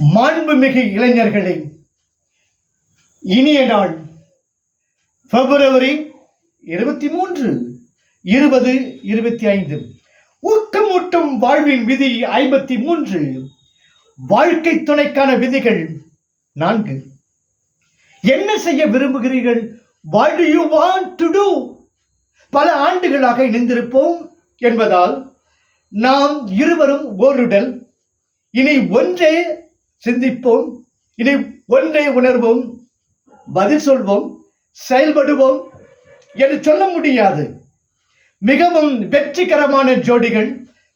மாண்புமிகு இளைஞர்களே இனிய நாள் பிப்ரவரி இருபத்தி மூன்று இருபது இருபத்தி ஐந்து ஊக்கமூட்டும் வாழ்வின் விதி ஐம்பத்தி மூன்று வாழ்க்கை துணைக்கான விதிகள் நான்கு. என்ன செய்ய விரும்புகிறீர்கள்? What do you want to do பல ஆண்டுகளாக இணைந்திருப்போம் என்பதால் நாம் இருவரும் ஓருடல் இனி ஒன்றே சிந்திப்போம் இனி ஒன்றை உணர்வோம் பதில் சொல்வோம் செயல்படுவோம் என்று சொல்ல முடியாது. மிகவும் வெற்றிகரமான ஜோடிகள்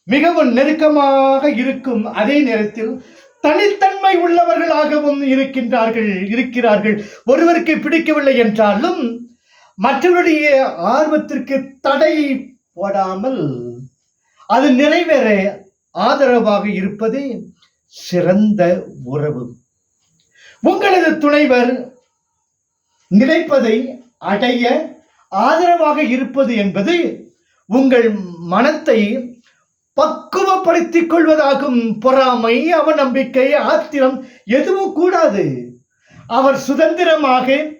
மிகவும் நெருக்கமாக இருக்கும் அதே நேரத்தில் தனித்தன்மை உள்ளவர்களாகவும் இருக்கின்றார்கள் இருக்கிறார்கள். ஒருவருக்கு பிடிக்கவில்லை என்றாலும் மற்றவருடைய ஆர்வத்திற்கு தடை போடாமல் அது நிறைவேற ஆதரவாக இருப்பதே சிறந்த உறவு. உங்களது துணைவர் நினைப்பதை அடைய ஆதரவாக இருப்பது என்பது உங்கள் மனத்தை பக்குவப்படுத்திக் கொள்வதாகும். பொறாமை அவநம்பிக்கை ஆத்திரம் எதுவும் கூடாது. அவர் சுதந்திரமாக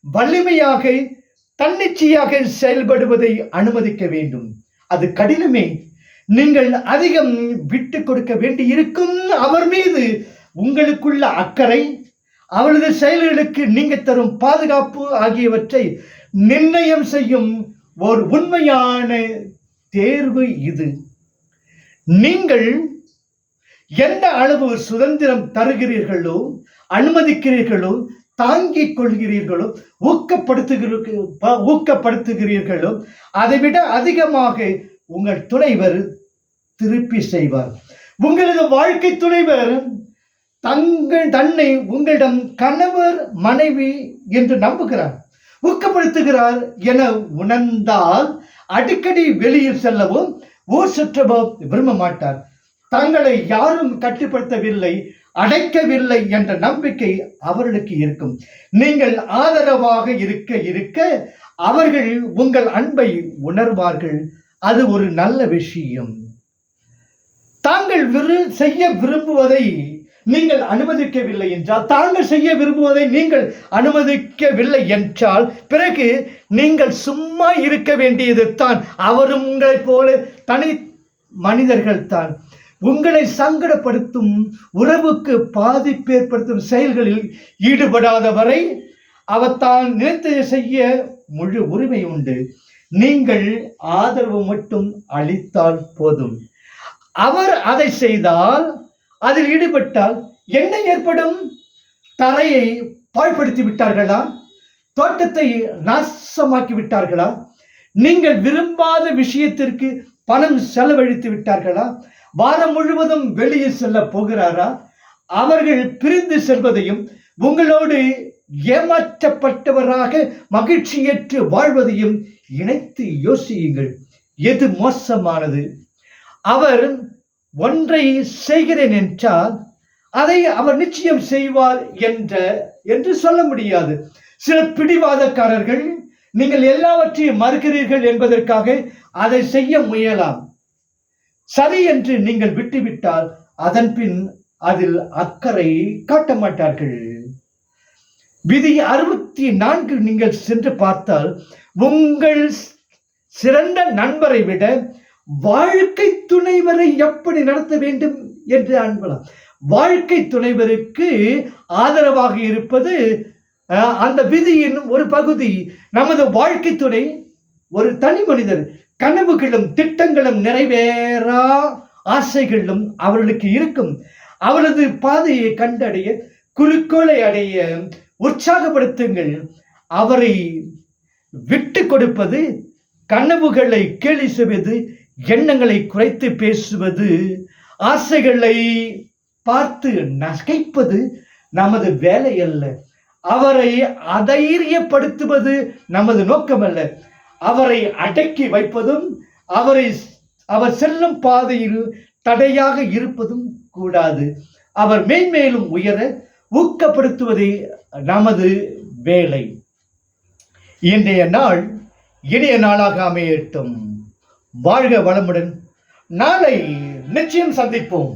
வலிமையாக தன்னிச்சையாக செயல்படுவதை அனுமதிக்க வேண்டும். அது கடினமே. நீங்கள் அதிகம் விட்டு கொடுக்க வேண்டி இருக்கும் அவர் மீது. உங்களுக்குள்ள அக்கறை அவளது செயல்களுக்கு நீங்க தரும் பாதுகாப்பு ஆகியவற்றை நிர்ணயம் செய்யும் ஒரு உண்மையான தேர்வு இது. நீங்கள் எந்த அளவு சுதந்திரம் தருகிறீர்களோ அனுமதிக்கிறீர்களோ தாங்கிக் கொள்கிறீர்களோ ஊக்கப்படுத்துகிறீர்களோ ஊக்கப்படுத்துகிறீர்களோ அதைவிட அதிகமாக உங்கள் துணைவர் திருப்பி செய்வார். உங்களது வாழ்க்கை துணைவர் தங்கள் தன்னை உங்களிடம் கணவர் மனைவி என்று நம்புகிறார். ஊக்கப்படுத்துகிறார் என உணர்ந்தால் அடிக்கடி வெளியில் செல்லவும் ஊர் சுற்றவோ விரும்ப மாட்டார். தங்களை யாரும் கட்டுப்படுத்தவில்லை அடைக்கவில்லை என்ற நம்பிக்கை அவர்களுக்கு இருக்கும். நீங்கள் ஆதரவாக இருக்க இருக்க அவர்கள் உங்கள் அன்பை உணர்வார்கள். அது ஒரு நல்ல விஷயம். தாங்கள் விரு செய்ய விரும்புவதை நீங்கள் அனுமதிக்கவில்லை என்றால் தாங்கள் செய்ய விரும்புவதை நீங்கள் அனுமதிக்கவில்லை என்றால் பிறகு நீங்கள் சும்மா இருக்க வேண்டியது தான். அவரும் உங்களைப் போல தனி மனிதர்கள் தான். உங்களை சங்கடப்படுத்தும் உறவுக்கு பாதிப்பு ஏற்படுத்தும் செயல்களில் ஈடுபடாத வரை அவர் தான் நினைத்ததை செய்ய முழு உரிமை உண்டு. நீங்கள் ஆதரவு மட்டும் அளித்தால் போதும். அவர் அதை செய்தால் அதில் ஈடுபட்டால் என்ன ஏற்படும்? தரையை பாழ்படுத்தி விட்டார்களா? தோட்டத்தை நாசமாக்கி விட்டார்களா? நீங்கள் விரும்பாத விஷயத்திற்கு பணம் செலவழித்து விட்டார்களா? வாரம் முழுவதும் வெளியே செல்ல போகிறாரா? அவர்கள் பிரிந்து செல்வதையும் உங்களோடு ஏமாற்றப்பட்டவராக மகிழ்ச்சியற்று வாழ்வதையும் இணைத்து யோசியுங்கள். எது மோசமானது? அவர் ஒன்றை செய்கிறேன் என்றால் அதை அவர் நிச்சயம் செய்வார் என்ற என்று சொல்ல முடியாது. சில பிடிவாதக்காரர்கள் நீங்கள் எல்லாவற்றையும் மறுக்கிறீர்கள் என்பதற்காக அதை செய்ய முயலாம். சரி என்று நீங்கள் விட்டுவிட்டால் அதன் பின் அதில் அக்கறை காட்ட மாட்டார்கள். விதி அறுபத்தி நான்கு நீங்கள் சென்று பார்த்தால் உங்கள் சிறந்த நண்பரை விட வாழ்க்கை துணைவரை எப்படி நடத்த வேண்டும் என்று அன்பலாம் வாழ்க்கை துணைவருக்கு ஆதரவாக இருப்பது அந்த விதியின் ஒரு பகுதி. நமது வாழ்க்கை துணை ஒரு தனி மனிதர். கனவுகளும் திட்டங்களும் நிறைவேறா ஆசைகளும் அவர்களுக்கு இருக்கும். அவரது பாதையை கண்டடைய குறிக்கோளை அடைய உற்சாகப்படுத்துங்கள். அவரை விட்டு கொடுப்பது கனவுகளை கேலி செய்வது எண்ணங்களை குறைத்து பேசுவது ஆசைகளை பார்த்து நகைப்பது நமது வேலை அல்ல. அவரை அதைரியப்படுத்துவது நமது நோக்கமல்ல அவரை அடக்கி வைப்பதும் அவரை அவர் செல்லும் பாதையில் தடையாக இருப்பதும் கூடாது. அவர் மேன்மேலும் உயர ஊக்கப்படுத்துவதே நமது வேலை. இன்றைய நாள் இனிய நாளாக அமையட்டும். வாழ்க வளமுடன். நாளை நிச்சயம் சந்திப்போம்.